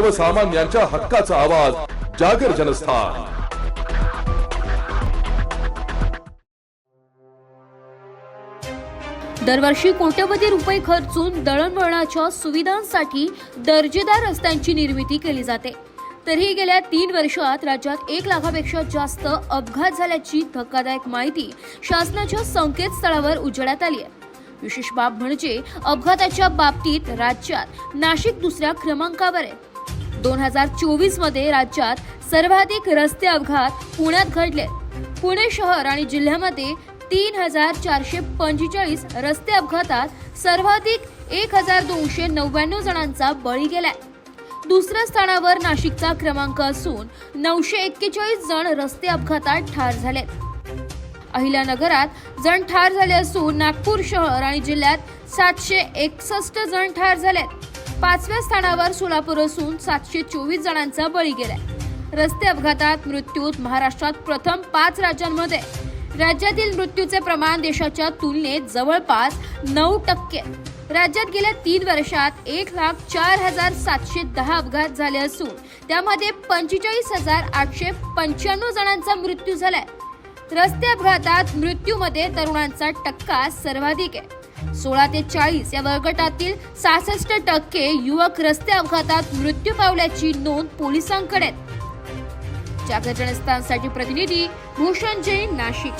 सर्वसामान्यांच्या हक्काचा आवाज जागर जनस्थान. दरवर्षी कोट्यवधी रुपये खर्चून दळणवळणाच्या सुविधांसाठी दर्जेदार रस्त्यांची निर्मिती केली जाते. तरीही गेल्या तीन वर्षात राज्यात एक लाखापेक्षा जास्त अपघात झाल्याची धक्कादायक माहिती शासनाच्या संकेतस्थळावर उजेडात आली आहे. विशेष बाब म्हणजे अपघाताच्या बाबतीत राज्यात नाशिक दुसऱ्या क्रमांकावर आहे. दोन हजार चोवीसमध्ये राज्यात सर्वाधिक रस्ते अपघात पुण्यात घडले. पुणे शहर आणि जिल्ह्यामध्ये तीन हजार चारशे पंचेचाळीस रस्ते अपघातात सर्वाधिक एक हजार दोनशे नव्याण्णव जणांचा बळी गेलाय. दुसऱ्या स्थानावर नाशिकचा क्रमांक असून नऊशे एक्केचाळीस जण रस्ते अपघातात ठार झालेत. अहिल्यानगरात जण ठार झाले असून नागपूर शहर आणि जिल्ह्यात सातशे एकसष्ट जण ठार झालेत. पाचव्या स्थानावर सोलापूर असून सातशे चोवीस जणांचा बळी गेलाय. रस्ते अपघातात मृत्यूत महाराष्ट्रात प्रथम पाच राज्यांमध्ये. राज्यातील मृत्यूचे प्रमाण देशाच्या तुलनेत जवळपास नऊ टक्के. राज्यात गेल्या तीन वर्षात एक लाख चार हजार सातशे दहा अपघात झाले असून त्यामध्ये पंचेचाळीस हजार आठशे पंच्याण्णव जणांचा मृत्यू झालाय. रस्ते अपघातात मृत्यूमध्ये तरुणांचा टक्का सर्वाधिक आहे. सोळा ते चाळीस या वयोगटातील सहासष्ट टक्के युवक रस्ते अपघातात मृत्यू पावल्याची नोंद पोलिसांकडे आहे. जागर जनस्थानसाठी प्रतिनिधी भूषण जैन नाशिक